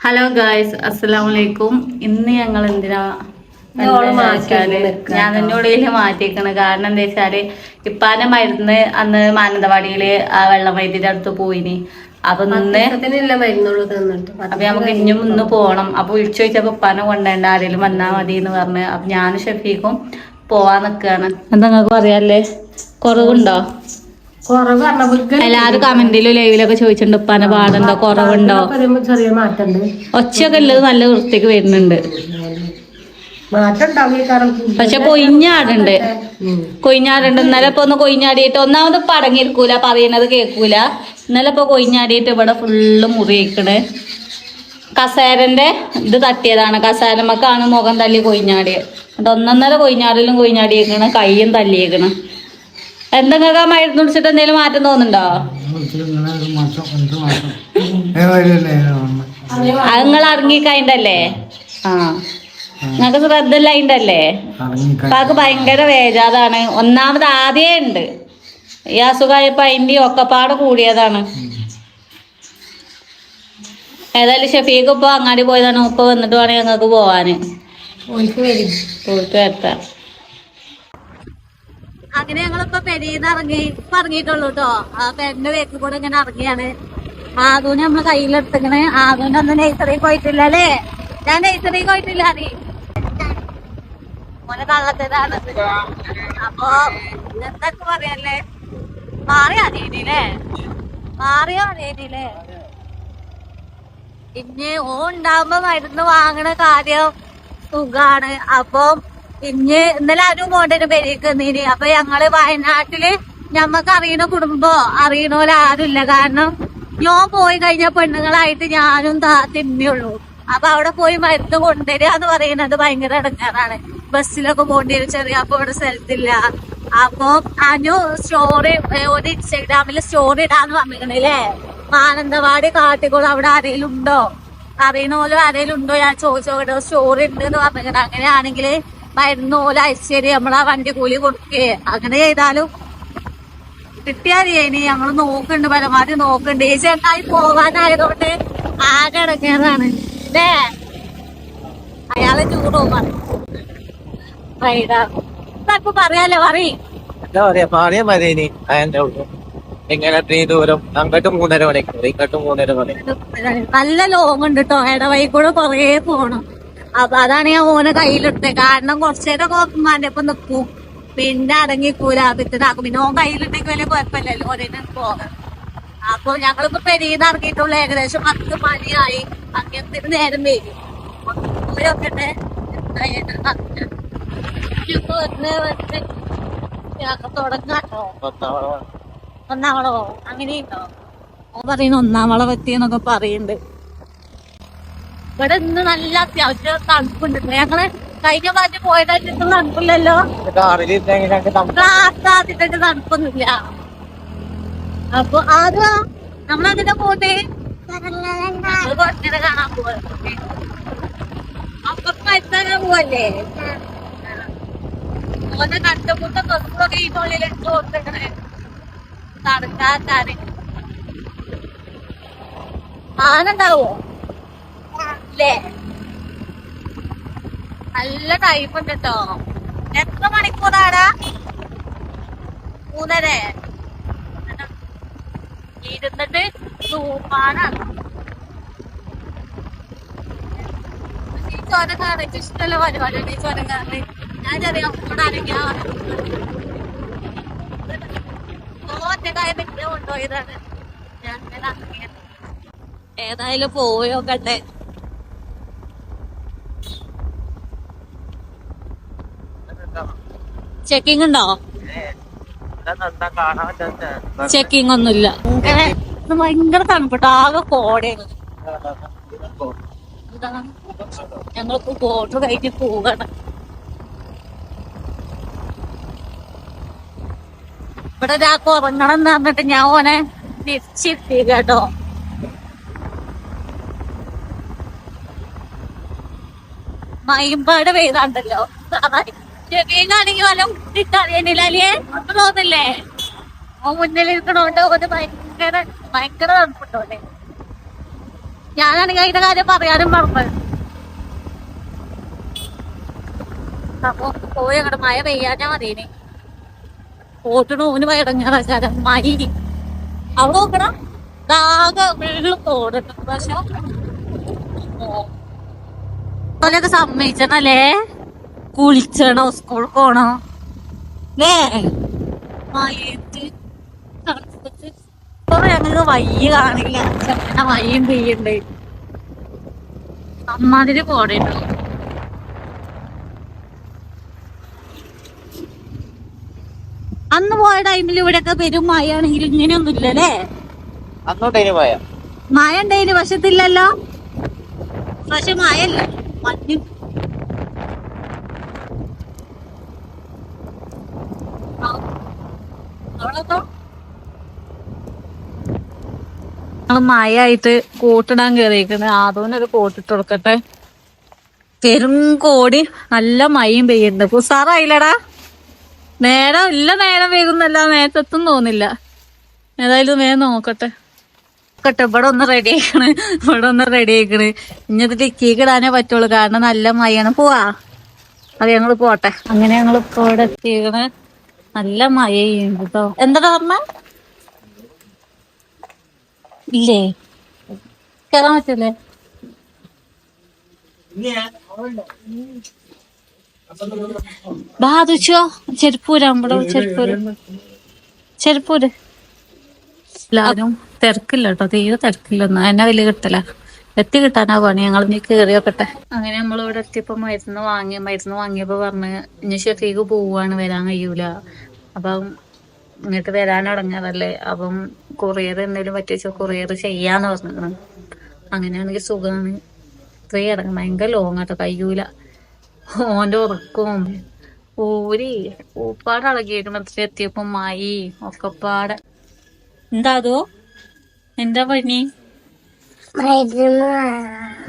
Hello guys അസ്സലാമു അലൈക്കും ഇന്ന് ഞങ്ങൾ എന്തിനാ ഞാൻ എന്നോടേൽ മാറ്റിയേക്കണ്. കാരണം എന്താ വെച്ചാൽ ഇപ്പാന്റെ മരുന്ന് അന്ന് മാനന്തവാടിയിൽ ആ വെള്ളം വൈദ്യുതി അടുത്ത് പോയിനി. അപ്പൊ നിന്ന് അപ്പൊ നമുക്ക് ഇനിയും ഇന്ന് പോകണം അപ്പൊ വിളിച്ചു ചോദിച്ചപ്പോ ഉപ്പാനെ കൊണ്ടുവരണ്ട ആരെങ്കിലും വന്നാ മതി എന്ന് പറഞ്ഞ്. അപ്പൊ ഞാൻ ഷെഫീഖും പോവാൻ നിക്കാണ്. എന്താ നിങ്ങൾക്ക് പറയാല്ലേ? കുറവുണ്ടോ? എല്ലാരും കമന്റിലും ലൈവിലൊക്കെ ചോദിച്ചിട്ടുണ്ട് ഉപ്പാന പാടുണ്ടോ കുറവുണ്ടോ? ചെറിയ മാറ്റമുണ്ട് ഒച്ചയൊക്കെ ഉള്ളത് നല്ല വൃത്തിക്ക് വരുന്നുണ്ട്. പക്ഷെ കൊയിഞ്ഞാടുണ്ട് കൊയിഞ്ഞാടുണ്ട് ഇന്നലെ ഇപ്പൊ ഒന്ന് കൊയിഞ്ഞാടിയിട്ട് ഒന്നാമത് പടങ്ങിരിക്കൂല പറയണത് പറയുന്നത് കേൾക്കൂല ഇന്നലെ ഇപ്പൊ കൊയിഞ്ഞാടിയിട്ട് ഇവിടെ ഫുള്ള് മുറിയിക്കണ്. കസേരന്റെ ഇത് തട്ടിയതാണ്. കസേരമ്മക്കാണ് മുഖം തല്ലി കൊയിഞ്ഞാടിയത് എന്നിട്ട് ഒന്നൊന്നര കൊയിഞ്ഞാടലും കൊയിഞ്ഞാടിയേക്കണ് കയ്യും തല്ലിയേക്കണ്. എന്തെങ്കിലും മരുന്ന് കുടിച്ചിട്ട് എന്തെങ്കിലും മാറ്റം തോന്നുന്നുണ്ടോ? അത് നിങ്ങൾ ഇറങ്ങിക്കഴിഞ്ഞല്ലേ ആ. നിങ്ങൾക്ക് ശ്രദ്ധ ഇല്ലായിണ്ടല്ലേ അപ്പൊ ഭയങ്കര വേജാതാണ്. ഒന്നാമത് ആദ്യേ ഉണ്ട്. ഈ അസുഖമായപ്പോ അതിന്റെ ഒക്കപ്പാട് കൂടിയതാണ്. ഏതായാലും ഷഫീഖ് ഇപ്പൊ അങ്ങാടി പോയതാണ്. ഉപ്പ വന്നിട്ട് വേണം ഞങ്ങൾക്ക് പോവാന്. പോയിട്ട് വരും. പോയിട്ട് വരത്താം അങ്ങനെ ഞങ്ങളിപ്പോ പെരീന്ന് ഇറങ്ങി ഇപ്പൊ ഇറങ്ങിയിട്ടുള്ളൂ കേട്ടോ പെരിന്റെ വേക്കിൽ കൂടെ ഇങ്ങനെ ഇറങ്ങിയാണ് ആദൂനെ നമ്മൾ കയ്യിലെടുത്തിങ്ങനെ ആദൂനെ ഒന്നും നെയ്സറി പോയിട്ടില്ല അല്ലേ? ഞാൻ നെയ്സറി പോയിട്ടില്ല അറി മോനെ കള്ളത്തിനാണ് അപ്പൊ എന്തൊക്കെ പറയല്ലേ? മാറിയോ അറിയില്ലേ മാറിയോ അറിയില്ലേ പിന്നെ ഓ ഉണ്ടാവുമ്പോ മരുന്ന് വാങ്ങണ കാര്യം സുഖാണ്. അപ്പൊ ഇഞ്ഞ് ഇന്നലെ അനു പോണ്ടേന് പെരേക്ക് നീന് അപ്പൊ ഞങ്ങൾ വയനാട്ടിൽ ഞമ്മക്ക് അറിയണ കുടുംബോ അറിയണോലെ ആരുമില്ല കാരണം ഞാൻ പോയി കഴിഞ്ഞ പെണ്ണുങ്ങളായിട്ട് ഞാനും താത്തിമ്മയുള്ളൂ അപ്പൊ അവിടെ പോയി മരുന്ന് കൊണ്ടുവരിക എന്ന് പറയുന്നത് ഭയങ്കര ഇടങ്ങാറാണ്. ബസ്സിലൊക്കെ പോണ്ടി വരും ചെറിയ അപ്പൊ ഇവിടെ സ്ഥലത്തില്ല. അപ്പൊ അനു സ്റ്റോറി ഒരു ഇൻസ്റ്റഗ്രാമിൽ സ്റ്റോറി ഇടാന്ന് പറഞ്ഞിരിക്കണല്ലേ? മാനന്തവാടി കാട്ടിക്കോട് അവിടെ ആരെങ്കിലും ഉണ്ടോ? അറിയണ പോലും ആരെങ്കിലും ഉണ്ടോ? ഞാൻ ചോദിച്ചോട്ടോ സ്റ്റോറി ഉണ്ട് എന്ന് പറഞ്ഞിട്ട് അങ്ങനെയാണെങ്കിൽ മരുന്ന് ഓല അയച്ചേരി നമ്മൾ ആ വണ്ടി കൂലി കൊടുക്കേ. അങ്ങനെ ചെയ്താലും കിട്ടിയാലേ ഇനി ഞങ്ങൾ നോക്കുന്നുണ്ട് പരമാവധി നോക്കുന്നുണ്ട് ഈ ചേട്ടായി പോകാനായതുകൊണ്ട് ആകെ ഇടങ്ങേറാണ്. അല്ലേ അയാളെ ചൂടോ പറഞ്ഞു. പറയാലോ പറയും. എന്താ പറയാ പാടിയ മതി ഇനി അതിന്റെ ഉള്ളു എങ്ങനെ ട്രെയിൻ ദൂരം അങ്ങോട്ട് മൂന്നര മണിക്കൂർ ഇങ്ങോട്ട് മൂന്നര മണിക്കൂർ. നല്ല ലോങ് ഉണ്ട് കേട്ടോ ഇടവഴി കൂടെ കൊറേ പോണം. അപ്പൊ അതാണ് ഞാൻ ഓനെ കയ്യിലിട്ടത്. കാരണം കുറച്ചേരൊക്കെ ഉമ്മാന്റെ ഒപ്പം നിൽക്കും. പിന്നെ അടങ്ങിക്കൂല. പിറ്റേതാക്കും പിന്നെ ഓൻ കയ്യിലിട്ടേക്ക് വലിയ കുഴപ്പമില്ലല്ലോ. ഓനെ പോകാൻ അപ്പൊ ഞങ്ങളിപ്പോ പെരീന്ന് ഇറങ്ങിയിട്ടുള്ള. ഏകദേശം പത്ത് മണിയായി. അങ്ങനത്തെ നേരം വരും. ഓരോക്കെ ഒന്നാമളോ അങ്ങനെയുണ്ടോ? ഓ പറയുന്ന ഒന്നാമളെ പറ്റിയെന്നൊക്കെ പറയുന്നുണ്ട്. ഇവിടെ ഇന്ന് നല്ല അത്യാവശ്യം തണുപ്പുണ്ട്. ഞങ്ങൾ കഴിഞ്ഞ പ്രാവശ്യം പോയതായിട്ട് തണുപ്പില്ലല്ലോ. ആദ്യത്തെ തണുപ്പൊന്നുമില്ല. അപ്പൊ ആദ്യ നമ്മളതിന്റെ പോട്ടെ കാണാൻ പോവാ. അപ്പൊ മരുന്നാകാൻ പോവല്ലേ? ഓനെ കണ്ടുമുട്ട ബസ്സൊക്കെ ഈ കൊടുത്തിങ്ങനെ തണുക്കാത്താന് ആനുണ്ടാവോ? ഇല്ലേ നല്ല ടൈം ഉണ്ട് കേട്ടോ എത്ര മണിക്കൂറാടാ? മൂന്നര. ഇരുന്നിട്ട് സൂപ്പാനാണ് ഈ ഇഷ്ടമല്ല പരിപാടിയാണ് ഈ ചോരം കാണാൻ ഞാൻ ചെറിയ പിന്നെ കൊണ്ടുപോയതാണ്. ഞാൻ ഏതായാലും പോയോ ഏതായാലും ചെക്കിംഗ് ഉണ്ടോ? ചെക്കിംഗ് ഒന്നുമില്ല. ഭയങ്കര ഇത് ആകെ കോടയാണ്. ഞങ്ങൾക്ക് കോട്ട് കഴിഞ്ഞ് പോവാണ് ഇവിടെ ഒരാൾക്ക് ഉറങ്ങണം എന്ന് ഞാൻ ഓനെ തിരിച്ചിരുത്തി കേട്ടോ. മയിമ്പാട് പെയ്താണ്ടല്ലോ. ചെവിയിലാണെങ്കിൽ വല്ല ഇട്ടറിയണില്ല അല്ലേ? തോന്നില്ലേ ഓ മുന്നിൽ ഇരിക്കണോണ്ട് ഒരു ഭയങ്കര ഭയങ്കര തണുപ്പുണ്ടോല്ലേ? ഞാനാണെങ്കിൽ അതിന്റെ കാര്യം പറയാനും മറന്നു. അപ്പൊ പോയി അങ്ങോട്ട് മഴ പെയ്യാഞ്ഞാ മതിയേനെ. പോട്ടിന് ഓന് വയടങ്ങാറാച്ചാരം മഴ. അവിടെ നോക്കണം ആകെ വെള്ളം തോടുന്നു പക്ഷെ ഓനൊക്കെ സമ്മതിച്ചണല്ലേ കുളിച്ചണോ? സ്കൂൾ പോണോ? നേ. മഴയത്ത് തണുപ്പത്ത് ഞങ്ങൾക്ക് വയ്യ കാണില്ല. ചെറുക്കനെ വയ്യും പെയ്യണ്ട്. അമ്മാതിരി പോടേണ്ടോ അന്ന് പോയ ടൈമിൽ ഇവിടെയൊക്കെ പെരും മഴയാണെങ്കിൽ ഇങ്ങനെയൊന്നും ഇല്ലല്ലേ അന്നോട്ടേന് പോയ മഴ ഉണ്ടായിന് പക്ഷത്തില്ലല്ലോ പക്ഷെ മഴയല്ല. മഞ്ഞ് ആ. അവിടെന്തോ? ഞങ്ങൾ മഴയായിട്ട് കോട്ടിടാൻ ആദോനെ ഒരു കോട്ടിട്ട് കൊടുക്കട്ടെ. പെരും കോടി നല്ല മഴയും പെയ്യുന്നുണ്ട്. ഉസാറായില്ലടാ. നേരം ഇല്ല നേരം വൈകുന്നല്ല. നേരത്തെത്തും തോന്നില്ല. ഏതായാലും മേ നോക്കട്ടെ. നോക്കട്ടെ. ഇവിടെ ഒന്ന് റെഡി ആക്കണ് ഇവിടെ ഒന്ന് റെഡി ആക്കണ് ഇഞ്ഞത് ടിക്കിക്ക് ഇടാനേ പറ്റുള്ളൂ. കാരണം നല്ല മഴയാണ്. പോവാ. അത് ഞങ്ങൾ പോട്ടെ. അങ്ങനെ ഞങ്ങൾ ഇപ്പൊ ഇവിടെ എത്തിക്കണ് നല്ല മഴയും കേട്ടോ. എന്താ പറഞ്ഞ? ഇല്ലേ? കേറാൻ പറ്റൂലേ? ബാധിച്ചോ ചെരുപ്പൂര് നമ്മുടെ ചെരുപ്പൂര്. ചെരുപ്പൂര്. എല്ലാരും തിരക്കില്ല കേട്ടോ. തീരെ തിരക്കില്ലെന്ന് എന്നെ വലിയ കിട്ടല? എത്തി കിട്ടാനാ പണി. ഞങ്ങൾ ഇനി കയറി വെക്കട്ടെ. അങ്ങനെ നമ്മൾ ഇവിടെ എത്തിയപ്പോ മരുന്ന് വാങ്ങി മരുന്ന് വാങ്ങിയപ്പോ പറഞ്ഞ് ഇനി ഷെഫീക്ക് പോവാണ് വരാൻ കഴിയൂല. അപ്പം ഇങ്ങോട്ട് വരാൻ തുടങ്ങിയതല്ലേ അപ്പം കൊറിയർ എന്തെങ്കിലും പറ്റിയ കൊറിയർ ചെയ്യാന്ന് പറഞ്ഞിരുന്നു അങ്ങനെയാണെങ്കിൽ സുഖമാണ് ഫ്രീ ഇറങ്ങും ഭയങ്കര ലോങ് ആട്ടോ. കഴിയൂല ഓന്റെ ഉറക്കവും ഊരി. ഊപ്പാട് ഇളകിയിരിക്കണത്തിൽ എത്തിയപ്പോ മായി ഒക്കെപ്പാടെ എന്താ അതോ? എന്താ പണി?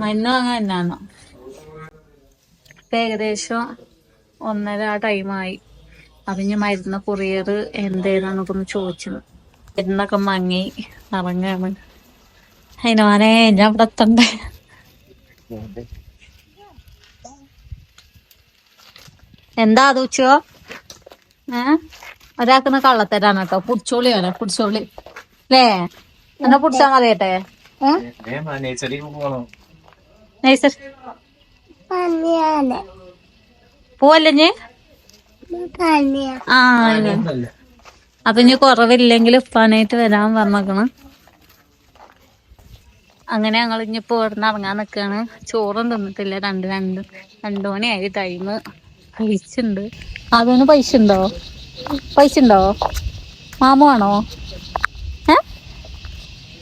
മരുന്ന് വാങ്ങാൻ എന്നാന്നോ? ഏകദേശം ഒന്നര ആ ടൈമായി അപ്പൊ മരുന്ന് കൊറിയർ എന്തേതാന്നൊക്കെ ഒന്ന് ചോദിച്ചത് മരുന്നൊക്കെ മങ്ങി ഇറങ്ങാണ് അതിനോനെ ഞാൻ ഇവിടെ എത്തണ്ടേ? എന്താ അത് ഉച്ചോ ഏ? ഒരാക്കുന്ന കള്ളത്തരാണ് കേട്ടോ. പുടിച്ചോളിയാണ് പുടിച്ചോളി. അല്ലേ എന്നാ പുടിച്ചാ മതിയട്ടെ പോവല്ലേ ആ. അപ്പൊ കുറവില്ലെങ്കിൽ ഉപ്പാനായിട്ട് വരാൻ പറഞ്ഞേക്കണം. അങ്ങനെ ഞങ്ങൾ ഇനിയിപ്പോ ഇവിടുന്ന് ഇറങ്ങാൻ നിക്കാണ്. ചോറും തിന്നിട്ടില്ല. രണ്ട് രണ്ട് രണ്ടു മണിയായി. ടൈം കഴിച്ചുണ്ട് അതിന് പൈസ ഉണ്ടോ? പൈസ ഉണ്ടോ? മാമു ആണോ? ഏ?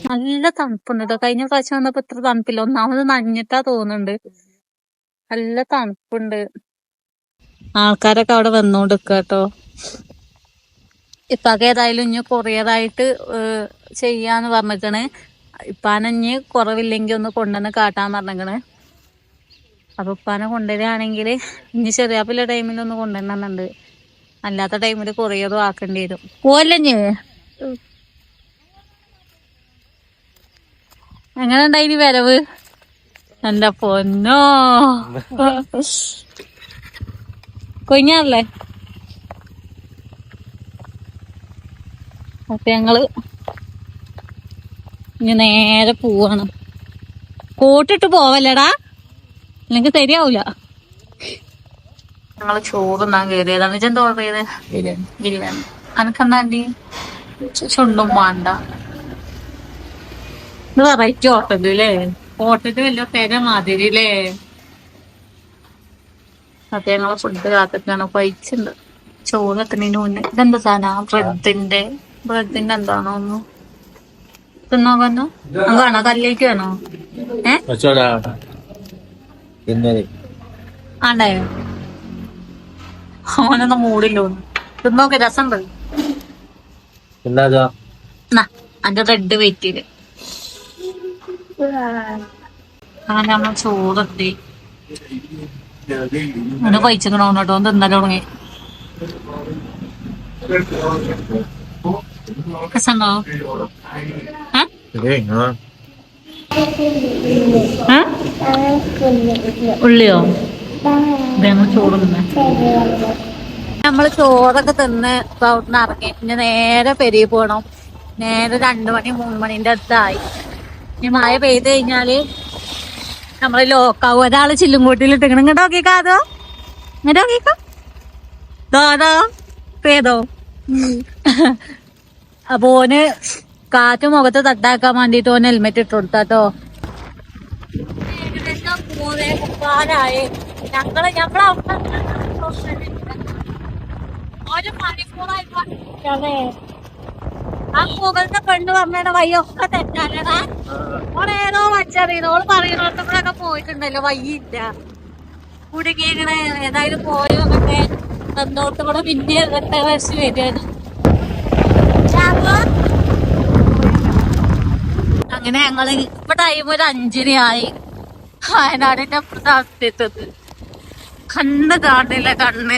നല്ല തണുപ്പുണ്ട് കേട്ടോ കഴിഞ്ഞ പ്രാവശ്യം വന്നപ്പോ ഇത്ര തണുപ്പില്ല. ഒന്നാമത് നഞ്ഞിട്ടാ തോന്നുന്നുണ്ട്. നല്ല തണുപ്പുണ്ട്. ആൾക്കാരൊക്കെ അവിടെ വന്നോണ്ടിരിക്ക കേട്ടോ ഇപ്പൊക്കെ ഏതായാലും ഇനി കുറേതായിട്ട് ചെയ്യാന്ന് പറഞ്ഞിക്കണ്. ഇപ്പാനഞ്ഞ് കുറവില്ലെങ്കിൽ ഒന്ന് കൊണ്ടുവന്ന് കാട്ടാൻ പറഞ്ഞിക്കണ്. അപ്പൊ ഉപ്പാനെ കൊണ്ടുവരികയാണെങ്കിൽ ഇനി ചെറിയാപ്പില്ല ടൈമിൽ ഒന്ന് കൊണ്ടുവരണമെന്നുണ്ട് അല്ലാത്ത ടൈമിൽ കുറേതും ആക്കേണ്ടി വരും. പോലഞ്ഞ് എങ്ങനെ ഉണ്ടായി വരവ്? എന്റെ പൊന്നോ. കൊഞ്ഞാറല്ലേ അപ്പൊ ഞങ്ങൾ ഇനി നേരെ പോവാണ്. കോട്ടിട്ട് പോവല്ലടാ? അല്ലെങ്കിൽ ശരിയാവൂല. ഞങ്ങൾ ചോറുന്നാൻ കയറിയതാണ് ഇജെന്താ ഓർഡർ ചെയ്ത്? ബിരിയാണി. അനക്കെന്നാണ്ടി ചുണ്ടും വേണ്ട ഇത് വെറൈറ്റി ഓട്ടത്തില്ലേ ഓട്ടത്തിൽ വലിയ പേര മാതിരി അല്ലേ അപ്പൊ ഞങ്ങളെ ഫുഡ് കാത്തിട്ടാണ് പൈച്ചുണ്ട് ചോറ് എത്തുന്നതിന് മുന്നേ. ഇതെന്താ സാധനം? ബ്രെഡിന്റെ ബ്രെഡിന്റെ എന്താണോ ഒന്ന്? തിന്നോക്കന്നോ വേണോ? കല്ലേക്ക് വേണോ? ഏ? ഓനൊന്നും മൂടില്ലോ തിന്നോക്കെ രസമുണ്ട് അന്റെ റെഡ് വെയിറ്റിൽ അങ്ങനെ നമ്മൾ ചോറെത്തി അങ്ങനെ പൈച്ചക്കണോ കേട്ടോ തിന്നല തുടങ്ങി രസമുണ്ടോ? ഉള്ളിയോ? നമ്മൾ ചോറൊക്കെ തിന്ന് ഇപ്പൊ അവിടുന്ന് ഇറങ്ങി. പിന്നെ നേരെ പെരിയ പോണം. നേരെ രണ്ടു മണി മൂന്ന് മണിന്റെ അടുത്തായി. ഇനി മഴ പെയ്ത് കഴിഞ്ഞാൽ നമ്മൾ ലോക്കാവും. ഒരാൾ ചില്ലുംകൂട്ടിലിട്ട് ഇങ്ങോട്ട് നോക്കിക്കാ അതോ? ഇങ്ങോട്ട് നോക്കിക്കോ. ദാദാ പേതോ അപ്പൊ ഓന് കാറ്റ് മുഖത്ത് തട്ടാക്കാൻ വേണ്ടിട്ട് ഓന് ഹെൽമെറ്റ് ഇട്ട് കൊടുത്താട്ടോ ഏകദേശം ഞങ്ങൾ ഞമ്മളെ ആ മുകളിലത്തെ പെണ്ണ് പറഞ്ഞ വയ്യൊക്കെ തെറ്റാലടാ ഓളേതോ വച്ചറിയുന്നു. ഓൾ പറയുന്നോടത്തൊക്കെ പോയിട്ടുണ്ടല്ലോ വയ്യില്ല. കുടുങ്ങിങ്ങനെ ഏതായാലും പോയോ വന്നിട്ട് തന്നോട്ട് കൂടെ പിന്നെ ഇങ്ങനത്തെ വശം വരികയാണ്. അങ്ങനെ ഞങ്ങൾ ഇപ്പൊ ടൈം ഒരു അഞ്ചരയായി വയനാടിന്റെ അപ്പുറത്തെത്തത് കണ്ണ് കാണില്ല കണ്ണ്.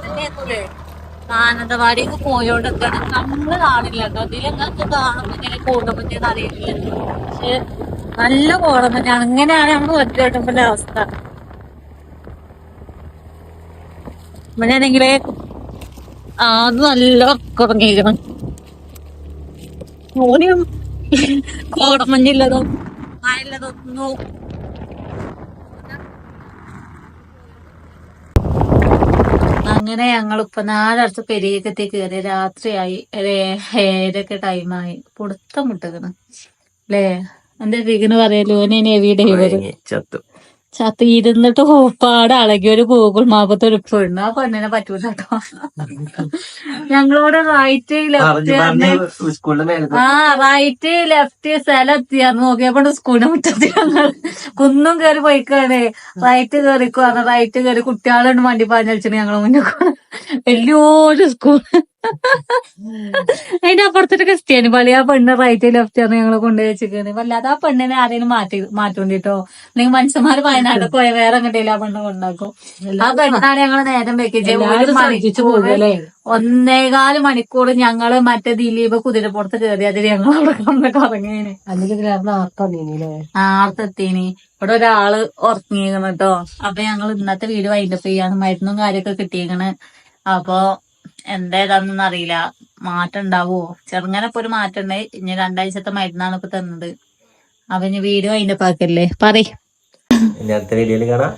എത്തിയിട്ടില്ല മാനന്തവാടി മാനന്തവാടിക്ക് പോയോണ്ടൊക്കെ നമ്മൾ കാണില്ല ഇതിലെങ്ങൾക്ക് കാണുമ്പോ ഇങ്ങനെ കൂടുമ്പോ അറിയില്ല. പക്ഷെ നല്ല കോടം തന്നെയാണ് അങ്ങനെയാണ് നമ്മൾ ഒറ്റ കിട്ടുമ്പോൾ അവസ്ഥ. ഇവിടെയാണെങ്കിലേ അത് നല്ല കുറങ്ങിയിരിക്കണം ഓനും കോടമഞ്ഞില്ലതോ മഴയില്ലതൊന്നും അങ്ങനെ ഞങ്ങൾ ഇപ്പൊ നാലടുത്ത് പെരിയക്കത്തി കയറി രാത്രിയായി ഏഴരക്കെ ടൈമായി. പൊടുത്തം മുട്ടുകണ് അല്ലേ എന്റെ വിഘ്ന് പറയലോ? ഇനി എവിടെ ചത്തു ചത്ത് ഇരുന്നിട്ട് ഹോപ്പാട് അളകി ഒരു ഗൂഗിൾ മാപത്ത് ഒരു പെണ്ണ്. ആ പെണ്ണിനെ പറ്റൂല കേട്ടോ ഞങ്ങളോട് റൈറ്റ് ലെഫ്റ്റ് ആ റൈറ്റ് ലെഫ്റ്റ് സ്ഥലം എത്തിയാന്ന് നോക്കിയപ്പോ സ്കൂളിന്റെ മുറ്റത്ത് ഞങ്ങൾ കുന്നും കയറി പോയിക്കാണ്. റൈറ്റ് കയറിക്കുവാണ് റൈറ്റ് കയറി കുട്ടികളുണ്ട് വണ്ടി പറഞ്ഞു പാഞ്ഞളിച്ചിട്ട് ഞങ്ങളെ മുന്നിൽ വലിയൊരു സ്കൂൾ അതിന്റെ അപ്പുറത്തൊരു ക്രിസ്ത്യാനി പള്ളി ആ പെണ്ണ് റൈറ്റ് ലെഫ്റ്റ് ആണ് ഞങ്ങൾ കൊണ്ടുപോയി വെച്ചിരിക്കുന്നത് വല്ലാതെ ആ പെണ്ണിനെ ആരെങ്കിലും മാറ്റി മാറ്റോണ്ടിട്ടോ? അല്ലെങ്കിൽ മനുഷ്യന്മാര് വയനാട് പോയ വേറെ എങ്ങനെയല്ല ആ പെണ്ണ് കൊണ്ടാക്കും. ആ പെണ്ണാണ് ഞങ്ങൾ നേരം വെക്കിച്ചു ഒന്നേകാൽ മണിക്കൂർ ഞങ്ങൾ മറ്റേ ദിലീപ് കുതിരപ്പുറത്ത് കയറി അതിൽ ഞങ്ങൾ അവിടെ കറങ്ങേന് ആർത്തെത്തീനി ഇവിടെ ഒരാൾ ഉറങ്ങിയേക്കണ് കേട്ടോ അപ്പൊ ഞങ്ങൾ ഇന്നത്തെ വീട് വൈൻഡപ്പ് ചെയ്യാണ്. മരുന്നും കാര്യമൊക്കെ കിട്ടിയേക്കണ്. അപ്പൊ എന്തേതാന്നൊന്നും അറിയില്ല. മാറ്റം ഉണ്ടാവോ? ചെറുങ്ങനെ ഇപ്പൊ ഒരു മാറ്റം ഉണ്ട്. ഇനി രണ്ടാഴ്ചത്തെ മരുന്നാണ് ഇപ്പൊ തന്നത്. അപ്പൊ ഇനി വീട് വൈൻഡപ്പ് ആക്കല്ലേ? പറയും. അടുത്ത വീഡിയോയിൽ കാണാം.